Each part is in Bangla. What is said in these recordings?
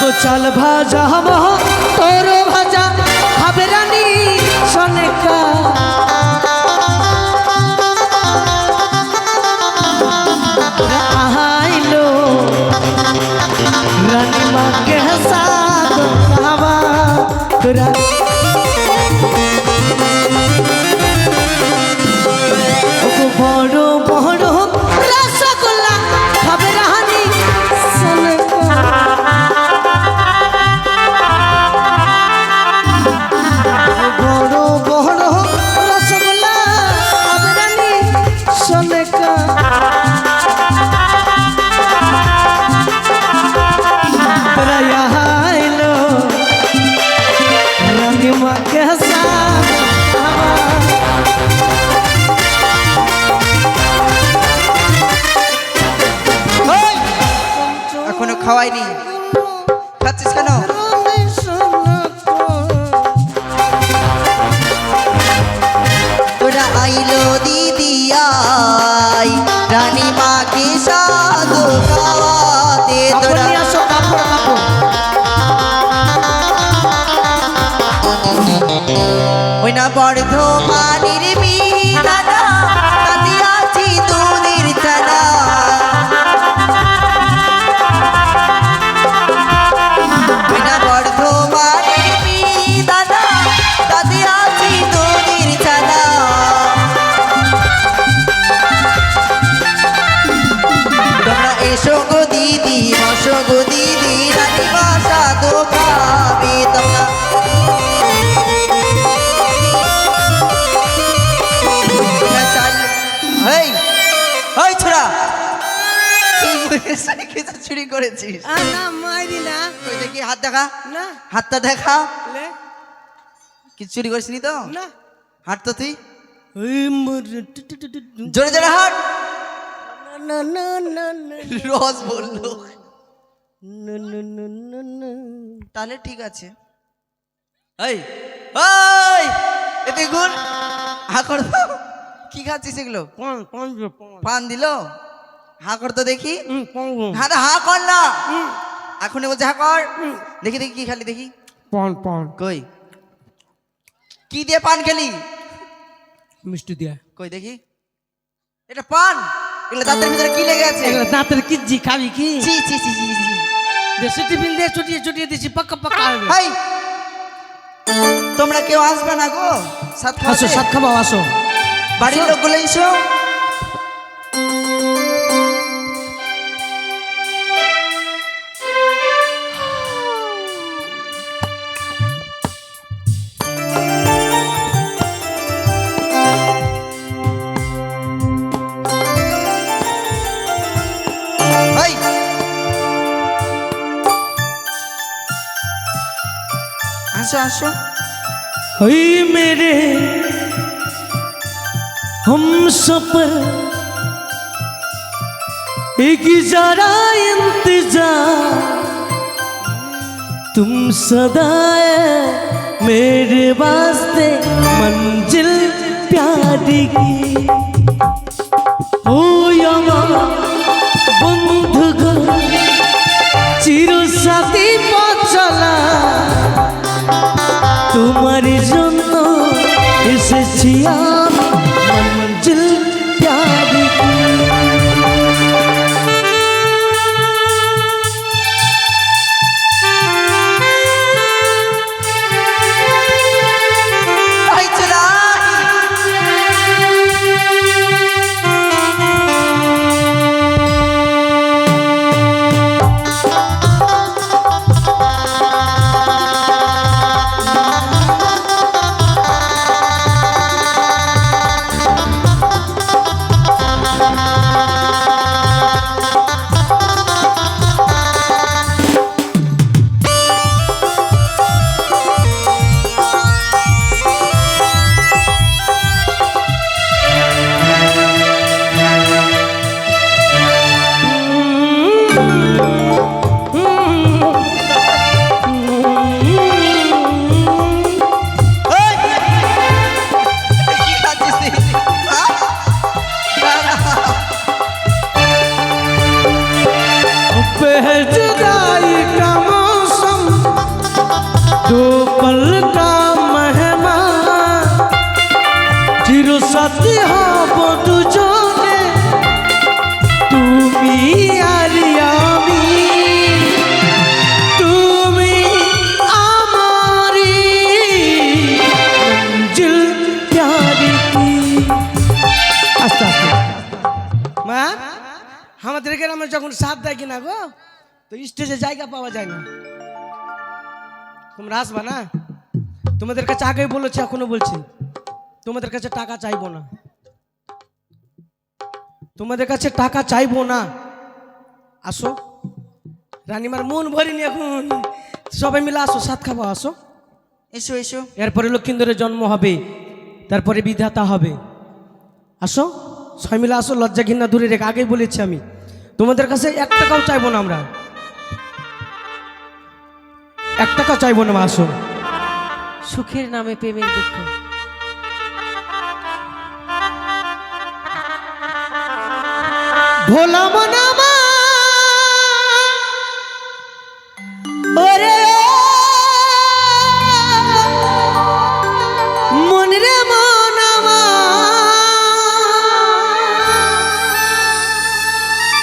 গো চাল ভাজা মহ। তোর ভাজা খাবে রানী সনেকা এখনও খাওয়াইনি। খাচ্ছিস কেন? তোরা আইলো দিদি আই রানী মাকে সাধু খাওয়াতে তোরা কাপড় আসো কাপড় কাপড়। ওই না বর্ধমানের তুই বসে কিছু চুরি করেছিস। না মাইরি না। ওই দেখি হাত দেখা? না। হাতটা দেখা? লে। কিছু চুরি করিসনি তো? না। হাট তো তুই। জোরে জোরে হাট। না না না না রস বলল। না না না না না। তাহলে ঠিক আছে। এই ওই এতে গুণ কর। কি খাচ্ছিস এগুলো? পান দিল? হা কর তো দেখি। হ্যাঁ হা কর না। এখনই বলছে হা কর। দেখি দেখি কি খালি দেখি। পান পান। কই? কি দিয়ে পান খেলি? মিষ্টি দিয়া। কই দেখি। এটা পান। এগুলো দাঁতের ভিতরে কি লেগে আছে? এগুলো দাঁতের কিজি খাবি কি? ছি ছি ছি ছি, ছি। দেশি টিফিন দিয়ে চুটিয়ে চুটিয়ে দিছি পাক্কা পাক্কা হবে। হাই! তোমরা কেউ আসবে না গো? সাত আসো সাত খাবাও আসো। বাড়ির লোকগুলো এসো। আসো আসো हई मेरे हम सफर एक जरा इंतजार तुम सदा मेरे वास्ते मंजिल प्यारी की ও আমার যখন সাথ দেয় কিনা গো তো স্টেজে জায়গা পাওয়া যায় না। তোমরা আসবা না? তোমাদের কাছে আগে বলেছি এখনও বলছি। তোমাদের কাছে টাকা চাইব না। তোমাদের কাছে টাকা চাইব না। আসো। রানিমার মন ভরিনি এখন। সবাই মিলে আসো সাত খাব আসো। এসো এসো। এরপরে লক্ষ্মীন্দরের জন্ম হবে তারপরে বিধাতা হবে। আসো। সবাই মিলে আসো লজ্জা ঘৃণা দূরে রেখে আগেই বলেছি আমি। তোমাদের কাছে এক টাকাও চাইব না আমরা। এক টাকা চাইব না আসো। সুখের নামে প্রেমের দুঃখ। ভোলা মনামা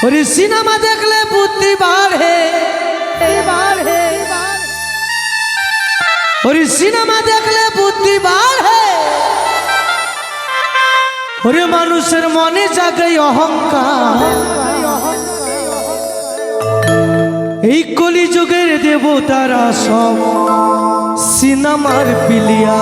ওরে সিনেমা দেখলে বুদ্ধি বাড়ে। ওরে সিনেমা দেখলে বুদ্ধি বাড়ে। ওরে মানুষের মনে জাগে অহংকার। এই কলিযুগের দেবতারা সব সিনেমার পিলিয়া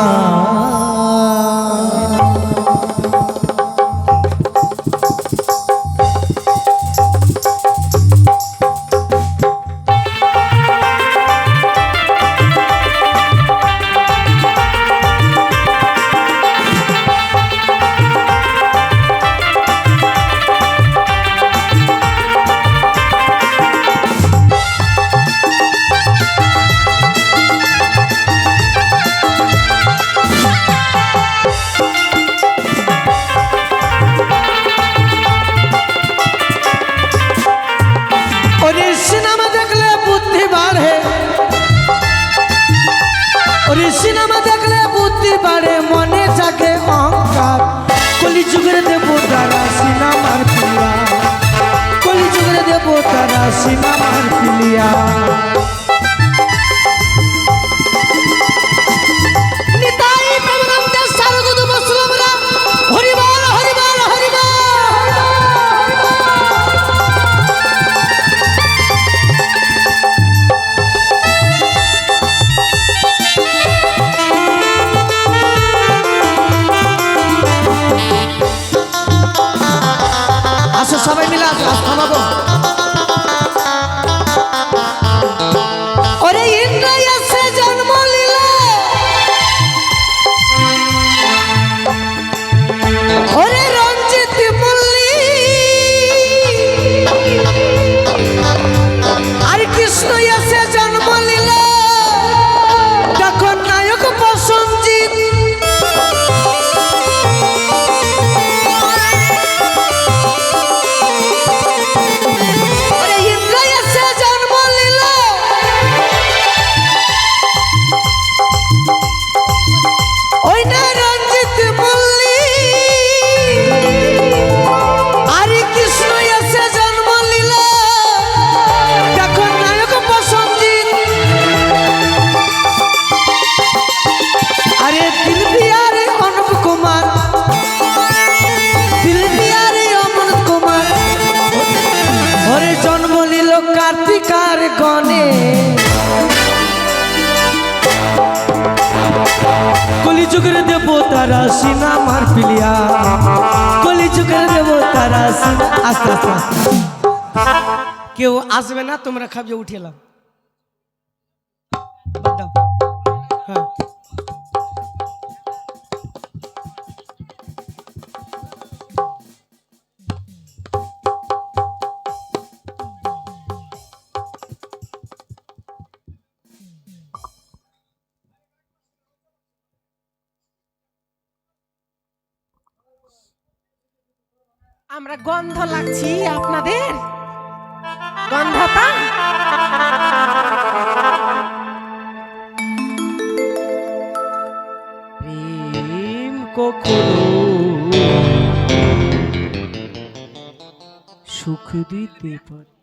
কেউ আসবে না তোমরা খাবিয়ে উঠেলাম। হ্যাঁ। আমরা গন্ধ লাগছি আপনাদের? গন্ধটা প্রেম কখনো সুখ দিতে পারে।